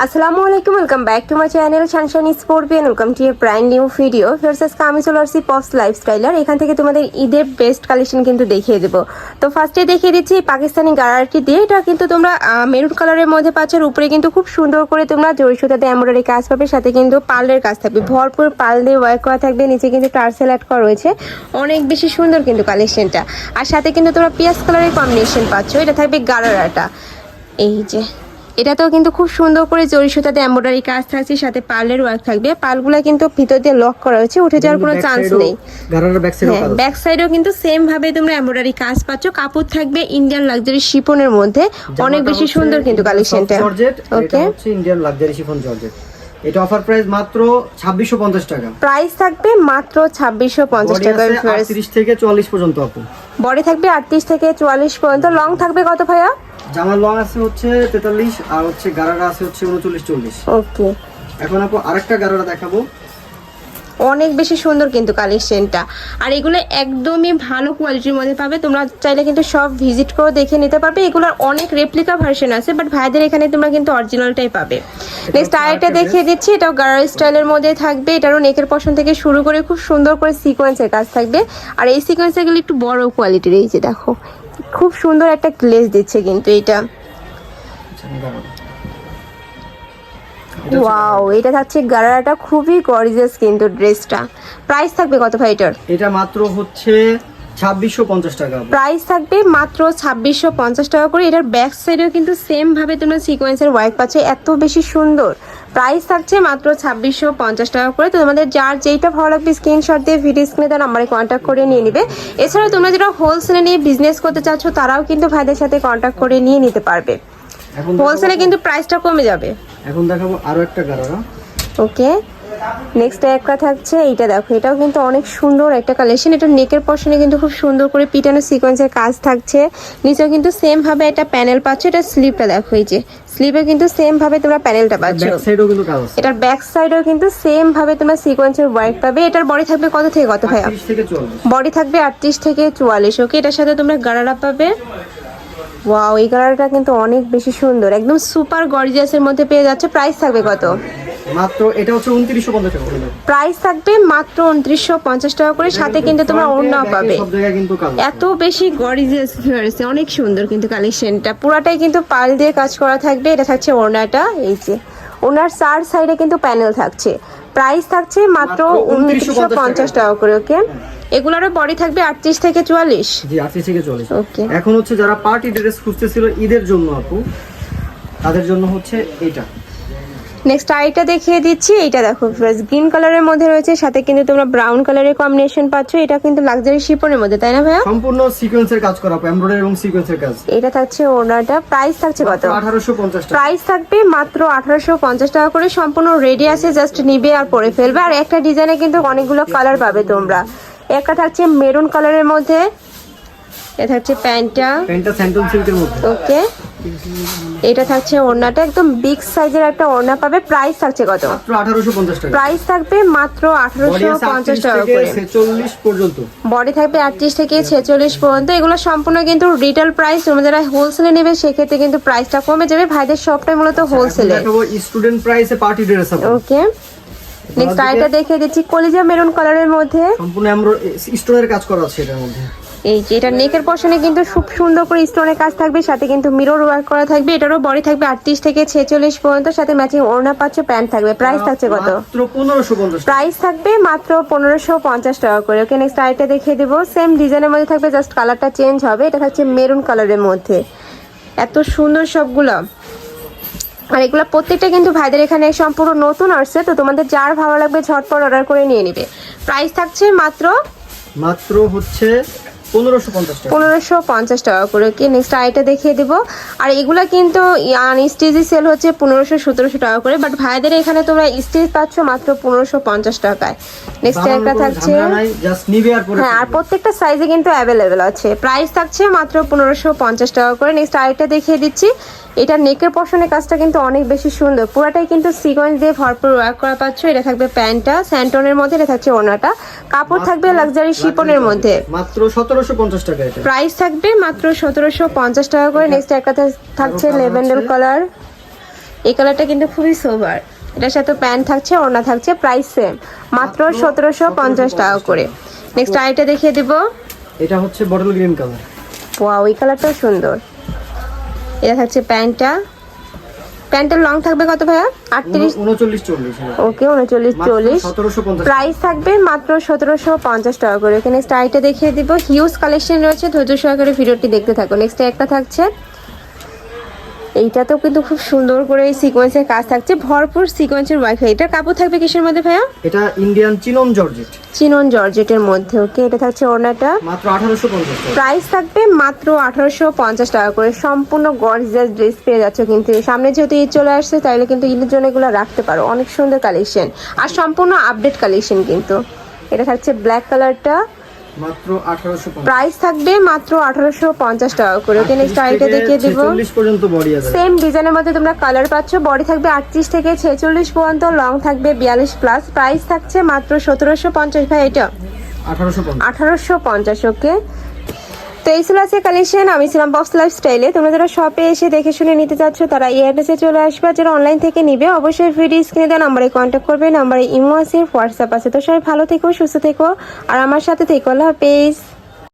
আসসালামু আলাইকুম welcome back to my channel sunshine স্পোর্টবিয়ান welcome to a brand new video ফিরস আজকে আমি চলে আসছি পপস লাইফস্টাইলার এখান থেকে তোমাদের ঈদের বেস্ট কালেকশন কিন্তু দেখিয়ে দেবো। তো ফার্স্টে দেখিয়ে দিচ্ছি পাকিস্তানি গারারটি দিয়ে। এটা কিন্তু তোমরা মেরুন কালারের মধ্যে পাচ্ছ আর উপরে কিন্তু খুব সুন্দর করে তোমরা জড়ি সুতাতে এমব্রয়ডারি কাজ পাবে, সাথে কিন্তু পার্লের কাজ থাকবে। ভরপুর পাল দিয়ে ওয়ার্ক করা থাকবে, নিচে কিন্তু টার্সেল অ্যাড করা রয়েছে। অনেক বেশি সুন্দর কিন্তু কালেকশনটা আর সাথে কিন্তু তোমরা পিয়াজ কালারের কম্বিনেশন পাচ্ছ। এটা থাকবে গারারাটা। এই যে এটাতেও কিন্তু খুব সুন্দর করে জরি সুতাতে এমব্রয়ডারি কাজ থাকছে সাথে পার্লের ওয়ার্ক থাকবে। পালগুলা কিন্তু ভিতর দিয়ে লক করা হয়েছে উঠে যাওয়ার কোনো চান্স নেই। ব্যাক সাইডও কিন্তু সেম ভাবে তোমরা এমব্রয়ডারি কাজ পাচ্ছ। কাপড় থাকবে ইন্ডিয়ান লাক্সারি শিপনের মধ্যে। অনেক বেশি সুন্দর কিন্তু কালেকশনটা ওকে হচ্ছে ইন্ডিয়ান লাক্সারি শিফন জর্জেট এটা অফার প্রাইস মাত্র 2650 টাকা। প্রাইস থাকবে মাত্র ছাব্বিশশো পঞ্চাশ বডি টাকা আছে 38 থেকে 44 পর্যন্ত আপু। বডি থাকবে আটত্রিশ থেকে চুয়াল্লিশ পর্যন্ত। লং থাকবে কত ভাইয়া? জামার লং আছে হচ্ছে 43 আর হচ্ছে গারারা আছে হচ্ছে 39 40 ওকে। এখন আপু আরেকটা গারারা দেখাবো। অনেক বেশি সুন্দর কিন্তু কালেকশনটা। আর এগুলো একদমই ভালো কোয়ালিটির মধ্যে পাবে। তোমরা চাইলে কিন্তু সব ভিজিট করে দেখে নিতে পারবে। এগুলোর অনেক রেপ্লিকা ভার্সন আছে বাট ভাইদের এখানে তোমরা কিন্তু অরিজিনালটাই পাবে। নেক্সট আরেকটা দেখিয়ে দিচ্ছি এটাও গারার স্টাইলের মধ্যে থাকবে। এটারও নেকের পশন থেকে শুরু করে খুব সুন্দর করে সিকোয়েন্সের কাজ থাকবে। আর এই সিকোয়েন্সেরগুলো একটু বড় কোয়ালিটির এই যে দেখো। খুব সুন্দর একটা গ্লেজ দিচ্ছে কিন্তু এটা। ওয়াও এটা থাকছে গারারাটা খুবই গর্জিয়াস কিন্তু ড্রেসটা। প্রাইস থাকবে কত ভাই এটার? এটা মাত্র হচ্ছে 2650 টাকা। প্রাইস থাকবে মাত্র ছাব্বিশশো পঞ্চাশ টাকা করে। এটার ব্যাক সাইডেও কিন্তু সেম ভাবে তোমরা সিকোয়েন্সের ওয়ার্ক পাচ্ছ এত বেশি সুন্দর। প্রাইস থাকছে মাত্র ছাব্বিশশো পঞ্চাশ টাকা করে। তো তোমাদের যার যেইটা ভালো লাগবে স্ক্রিনশট দিয়ে ভিডিও স্ক্রিনে তার নাম্বারে কন্ট্যাক্ট করে নিয়ে নিবে। এছাড়াও তোমরা যারা হোলসেলে নিয়ে বিজনেস করতে চাচ্ছ তারাও কিন্তু ভাইদের সাথে কন্ট্যাক্ট করে নিয়ে নিতে পারবে। হোলসেলে কিন্তু প্রাইসটা কমে যাবে। এখন দেখাবো আরও একটা গারারা। ওকে নেক্সট একটা থাকছে এইটা দেখো এটাও কিন্তু অনেক সুন্দর একটা কালেকশন এটা নেকের পশনে কিন্তু খুব সুন্দর করে পিটানো সিকোয়েন্সের কাজ থাকছে। নিচেও কিন্তু সেম ভাবে একটা প্যানেল পাচ্ছ এটা স্লিপটা দেখো এই যে। স্লিপে কিন্তু সেম ভাবে তোমরা প্যানেলটা পাচ্ছ। ব্যাক সাইডেও কিন্তু কাজ এটার ব্যাক সাইডেও কিন্তু সেম ভাবে তোমরা সিকোয়েন্সের ওয়ার্ক পাবে। এটার বডি থাকবে কত থেকে কত ভাইয়া? 30 থেকে 40 বডি থাকবে আটত্রিশ থেকে চুয়াল্লিশ ওকে এটার সাথে তোমরা গারারা পাবে। ওয়াও এই গারারাটা কিন্তু অনেক বেশি সুন্দর। একদম সুপার গর্জিয়াসের মধ্যে পেয়ে যাচ্ছে। প্রাইস থাকবে কত? মাত্র এটা হচ্ছে 2950 টাকা প্রাইস থাকবে মাত্র উনত্রিশশো পঞ্চাশ টাকা করে সাথে কিন্তু তোমরা এ পাবে। এত বেশি গরিজিয়াস হয়েছে অনেক সুন্দর কিন্তু কালেকশনটা পুরাটাই কিন্তু পাল দিয়ে কাজ করা থাকবে এটা থাকছে ওড়নাটা এই যে। ওনার চার সাইডে কিন্তু প্যানেল থাকছে। প্রাইস থাকছে মাত্র উনত্রিশশো পঞ্চাশ টাকা করে ওকে এগুলোরও বডি থাকবে আটত্রিশ থেকে চুয়াল্লিশ। জি 38 থেকে 40 ওকে এখন হচ্ছে যারা পার্টি ড্রেস খুঁজতেছিল ঈদের জন্য আপু তাদের জন্য হচ্ছে এটা। নেক্সট আইটা দেখিয়ে দিচ্ছি এইটা দেখো গ্রিন কালারের মধ্যে রয়েছে সাথে কিন্তু তোমরা ব্রাউন কালারের কম্বিনেশন পাচ্ছ এটা কিন্তু লাক্সারি শিপনের মধ্যে তাই না ভাইয়া? সম্পূর্ণ সিকোয়েন্সের কাজ করা এমব্রয়ডারি এবং সিকোয়েন্সের কাজ। এটা থাকছে ওনাটা প্রাইস থাকছে কত? 1850 টাকা। প্রাইস থাকবে মাত্র আঠারোশো পঞ্চাশ টাকা করে সম্পূর্ণ রেডি আছে জাস্ট নিবে আর পরে ফেলবে। আর একটা ডিজাইনে কিন্তু অনেকগুলো কালার পাবে তোমরা। একটা থাকছে মেরুন কালারের মধ্যে এটা থাকছে প্যান্টটা। প্যান্টটা স্যান্টন সিল্কের মধ্যে। ওকে এটা থাকছে ওড়নাটা একদম বিগ সাইজের একটা ওড়না পাবে। প্রাইস থাকছে কত? মাত্র 1850 টাকা। প্রাইস থাকবে মাত্র আঠারোশো পঞ্চাশ টাকা করে। পর্যন্ত। বডি থাকবে আটত্রিশ থেকে ছেচল্লিশ পর্যন্ত। এগুলো সম্পূর্ণ কিন্তু রিটেল প্রাইস তোমরা যারা হোলসেলে নেবে সেক্ষেত্রে কিন্তু প্রাইসটা কমে যাবে। ভাইদের সবটাই মূলত হোলসেলে স্টুডেন্ট প্রাইসে পার্টি ড্রেস ওকে নেক্সট আইটা দেখিয়ে দিচ্ছি কলিজা মেরুন কালারের মধ্যে। সম্পূর্ণ স্টোনের কাজ করা আছে এটার মধ্যে। এই যে এটা নেকের পশনে কিন্তু খুব সুন্দর করে স্টোনের কাজ থাকবে সাথে কিন্তু মিরর ওয়ার্ক করা থাকবে এটারও বডি থাকবে আটত্রিশ থেকে ছেচল্লিশ পর্যন্ত সাথে ম্যাচিং ওড়না পাচ্ছ প্যান্ট থাকবে। প্রাইস থাকছে কত? মাত্র 1550 প্রাইস থাকবে মাত্র পনেরোশো পঞ্চাশ টাকা করে। ওকে নেক্সট আইটা দেখিয়ে দেবো। সেম ডিজাইনের মধ্যে থাকবে জাস্ট কালারটা চেঞ্জ হবে। এটা থাকছে মেরুন কালারের মধ্যে। এত সুন্দর সবগুলো। আর এগুলো প্রত্যেকটা কিন্তু ভাইদের এখানে সম্পূর্ণ নতুন আসছে তো তোমাদের যার ভালো লাগবে ঝটপট অর্ডার করে নিয়ে নিবে। প্রাইস থাকছে মাত্র মাত্র হচ্ছে 1550 টাকা পনেরোশো পঞ্চাশ টাকা। করে ওকে নেক্সট আইটা দেখিয়ে দেবো। আর এগুলা কিন্তু স্টেজে সেল হচ্ছে পনেরোশো সতেরোশো টাকা করে বাট ভাইদের এখানে তোমরা স্টেজ পাচ্ছ মাত্র পনেরোশো পঞ্চাশ টাকায়। নেক্সট একটা থাকছে হ্যাঁ আর প্রত্যেকটা সাইজে কিন্তু অ্যাভেলেবেল আছে। প্রাইস থাকছে মাত্র পনেরোশো পঞ্চাশ টাকা করে। নেক্সট আরেকটা দেখিয়ে দিচ্ছি। এটা নেকের পশনের কাজটা কিন্তু অনেক বেশি সুন্দর। পুরাটাই কিন্তু সিকোয়েন্স দিয়ে ভরপুর ওয়ার্ক করা পাচ্ছ। এটা থাকবে প্যান্টটা স্যান্টনের মধ্যে এটা থাকছে ওনাটা কাপড় থাকবে লাক্সারি শিপনের মধ্যে। মাত্র 1750 টাকা এটা। প্রাইস থাকবে মাত্র সতেরোশো পঞ্চাশ টাকা করে। নেক্সট একটা থাকছে লেভেন্ডার কালার। এই কালারটা কিন্তু খুবই সোভার এটার সাথে প্যান্ট থাকছে ওড়না থাকছে প্রাইস সেম মাত্র মাত্র সতেরোশো পঞ্চাশ টাকা করে। নেক্সট আইটা দেখিয়ে দিব। এটা হচ্ছে বটল গ্রিন কালার ওয়া ওই কালারটাও সুন্দর। এটা থাকছে প্যান্টটা। প্যান্টের লং থাকবে কত ভাইয়া? আটত্রিশ? উনচল্লিশ চল্লিশ ওকে উনচল্লিশ চল্লিশ। প্রাইস থাকবে মাত্র সতেরোশো পঞ্চাশ টাকা করে। এখানে স্টাইলটা দেখিয়ে দিব। হিউজ কালেকশন রয়েছে। ধৈর্য সহকারে ভিডিওটি দেখতে থাকো। নেক্সট একটা থাকছে। এইটাতেও কিন্তু খুব সুন্দর করে এই সিকোয়েন্সের কাজ থাকছে। ভরপুর সিকোয়েন্সের ওয়াইফাই এটার কাপড় থাকবে কিসের মধ্যে ভাইয়া? এটা ইন্ডিয়ান চিনন জর্জেট চিনন জর্জেটের মধ্যে ওকে এটা থাকছে ওড়নাটা। মাত্র আঠারোশো পঞ্চাশ টাকা। প্রাইস থাকবে মাত্র আঠারোশো পঞ্চাশ টাকা করে। সম্পূর্ণ গর্জিয়াস ড্রেস পেয়ে যাচ্ছ কিন্তু। সামনে যেহেতু ঈদ চলে আসছে তাইলে কিন্তু ঈদের জন্য এগুলো রাখতে পারো। অনেক সুন্দর কালেকশন আর সম্পূর্ণ আপডেট কালেকশন কিন্তু। এটা থাকছে ব্ল্যাক কালারটা প্রাইস থাকবে মাত্র আঠারোশো পঞ্চাশ টাকা করে। ওকে নেক্সট আইটা দেখিয়ে দিব। সেম ডিজাইনের মধ্যে তোমরা কালার পাচ্ছ। বডি থাকবে আটত্রিশ থেকে ছেচল্লিশ পর্যন্ত। লং থাকবে বিয়াল্লিশ প্লাস প্রাইস থাকছে মাত্র সতেরোশো পঞ্চাশ ভাই এটা? আঠারোশো পঞ্চাশ। ওকে তো এই ছিল আছে কালেকশন আমি ছিলাম বক্স লাইফ স্টাইলে তোমরা যারা শপে এসে দেখে শুনে নিতে চাচ্ছ, তারা এই অ্যাড্রেসে চলে আসবে। যারা অনলাইন থেকে নিবে, অবশ্যই ভিডিও স্ক্রিনে দেওয়া নাম্বারে কন্ট্যাক্ট করবে। নাম্বারে ইমো আছে হোয়াটসঅ্যাপ আছে। তো সবাই ভালো থেকো, সুস্থ থেকো। আর আমার সাথে থেকো। আল্লাহ হাফেজ।